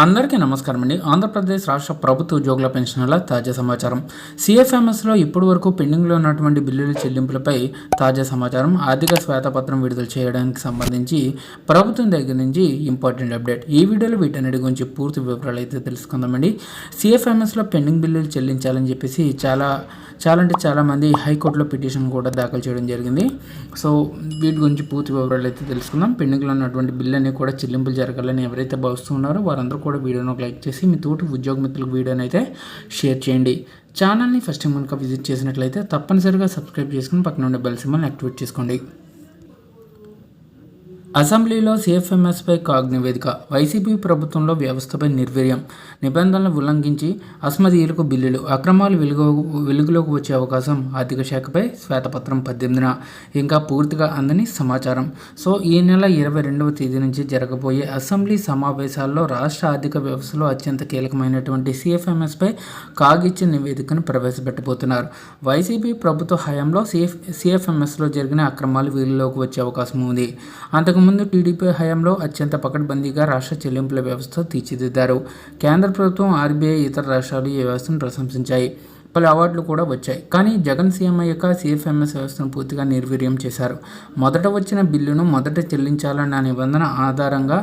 అందరికీ నమస్కారం అండి ఆంధ్రప్రదేశ్ రాష్ట్ర ప్రభుత్వ ఉద్యోగుల పెన్షన్ల తాజా సమాచారం. సిఎఫ్ఎంఎస్లో ఇప్పటి వరకు పెండింగ్లో ఉన్నటువంటి బిల్లుల చెల్లింపులపై తాజా సమాచారం ఆర్థిక శ్వేతపత్రం విడుదల చేయడానికి సంబంధించి ప్రభుత్వం దగ్గర నుంచి ఇంపార్టెంట్ అప్డేట్. ఈ వీడియోలో వీటన్నిటి గురించి పూర్తి వివరాలు అయితే తెలుసుకుందామండి. సిఎఫ్ఎంఎస్లో పెండింగ్ బిల్లులు చెల్లించాలని చెప్పేసి చాలా చాలా అంటే చాలామంది హైకోర్టులో పిటిషన్ కూడా దాఖలు చేయడం జరిగింది. సో వీటి గురించి పూర్తి వివరాలు అయితే తెలుసుకుందాం. పెండింగ్లో ఉన్నటువంటి బిల్లు అన్ని కూడా చెల్లింపులు జరగాలని ఎవరైతే భావిస్తున్నారో వారందరూ కూడా వీడియోను లైక్ చేసి మీ తోటి ఉద్యోగ మిత్రులకు వీడియోని అయితే షేర్ చేయండి. ఛానల్ని ఫస్ట్ టైం కనుక విజిట్ చేసినట్లయితే తప్పనిసరిగా సబ్స్క్రైబ్ చేసుకుని పక్కన ఉండే బెల్ సింబల్ని యాక్టివేట్ చేసుకోండి. అసెంబ్లీలో సిఎఫ్ఎంఎస్పై కాగ్ నివేదిక వైసీపీ ప్రభుత్వంలో వ్యవస్థపై నిర్వీర్యం నిబంధనలు ఉల్లంఘించి అస్మదీయులకు బిల్లులు అక్రమాలు వెలుగు వెలుగులోకి వచ్చే అవకాశం ఆర్థిక శాఖపై శ్వేతపత్రం పద్దెనిమిదిన. ఇంకా పూర్తిగా అందని సమాచారం. సో ఈ నెల ఇరవై రెండవ తేదీ నుంచి జరగబోయే అసెంబ్లీ సమావేశాల్లో రాష్ట్ర ఆర్థిక వ్యవస్థలో అత్యంత కీలకమైనటువంటి సిఎఫ్ఎంఎస్పై కాగ్ ఇచ్చిన నివేదికను ప్రవేశపెట్టబోతున్నారు. వైసీపీ ప్రభుత్వ హయాంలో సిఎఫ్ సిఎఫ్ఎంఎస్లో జరిగిన అక్రమాలు వీలులోకి వచ్చే అవకాశం ఉంది. అంతకు ఇంతకుముందు టీడీపీ హయాంలో అత్యంత పకడ్బందీగా రాష్ట్ర చెల్లింపుల వ్యవస్థ తీర్చిదిద్దారు. కేంద్ర ప్రభుత్వం ఆర్బీఐ ఇతర రాష్ట్రాలు ఈ వ్యవస్థను ప్రశంసించాయి. పలు అవార్డులు కూడా వచ్చాయి. కానీ జగన్ సీఎం అయ్యాక సిఎఫ్ఎంఎస్ వ్యవస్థను పూర్తిగా నిర్వీర్యం చేశారు. మొదట వచ్చిన బిల్లును మొదట చెల్లించాలన్న నిబంధన ఆధారంగా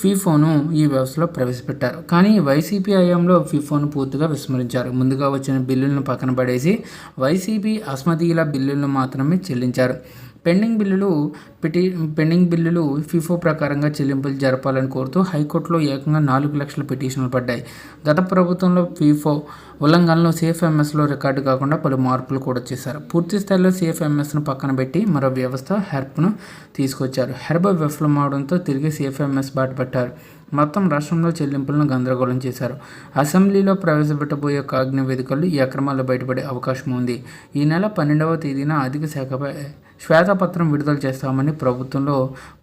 ఫీఫోను ఈ వ్యవస్థలో ప్రవేశపెట్టారు. కానీ వైసీపీ హయాంలో ఫీఫోను పూర్తిగా విస్మరించారు. ముందుగా వచ్చిన బిల్లులను పక్కన పడేసి వైసీపీ అస్మదీల బిల్లులను మాత్రమే చెల్లించారు. పెండింగ్ బిల్లులు పిటి పెండింగ్ బిల్లులు ఫిఫో ప్రకారంగా చెల్లింపులు జరపాలని కోరుతూ హైకోర్టులో ఏకంగా నాలుగు లక్షల పిటిషన్లు పడ్డాయి. గత ప్రభుత్వంలో ఫీఫో ఉల్లంఘనలో సిఎఫ్ఎంఎస్లో రికార్డు కాకుండా పలు మార్పులు కూడా చేశారు. పూర్తి స్థాయిలో సిఎఫ్ఎంఎస్ను పక్కన పెట్టి మరో వ్యవస్థ హెర్ప్ను తీసుకొచ్చారు. హెర్బ్ విఫలమవడంతో తిరిగి సిఎఫ్ఎంఎస్ బాట పట్టారు మొత్తం రాష్ట్రంలో చెల్లింపులను గందరగోళం చేశారు. అసెంబ్లీలో ప్రవేశపెట్టబోయే కాగ్ని వేదికలు ఈ అక్రమాలు బయటపడే అవకాశం ఉంది. ఈ నెల పన్నెండవ తేదీన ఆర్థిక శాఖపై శ్వేతపత్రం విడుదల చేస్తామని ప్రభుత్వంలో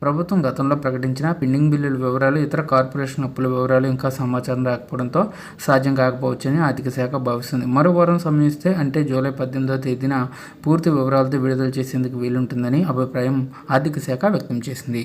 ప్రభుత్వం గతంలో ప్రకటించిన పెండింగ్ బిల్లుల వివరాలు ఇతర కార్పొరేషన్ అప్పుల వివరాలు ఇంకా సమాచారం రాకపోవడంతో సాధ్యం కాకపోవచ్చని ఆర్థిక శాఖ భావిస్తుంది. మరో వారం సమయిస్తే అంటే జూలై పద్దెనిమిదవ తేదీన పూర్తి వివరాలతో విడుదల చేసేందుకు వీలుంటుందని అభిప్రాయం ఆర్థిక శాఖ వ్యక్తం చేసింది.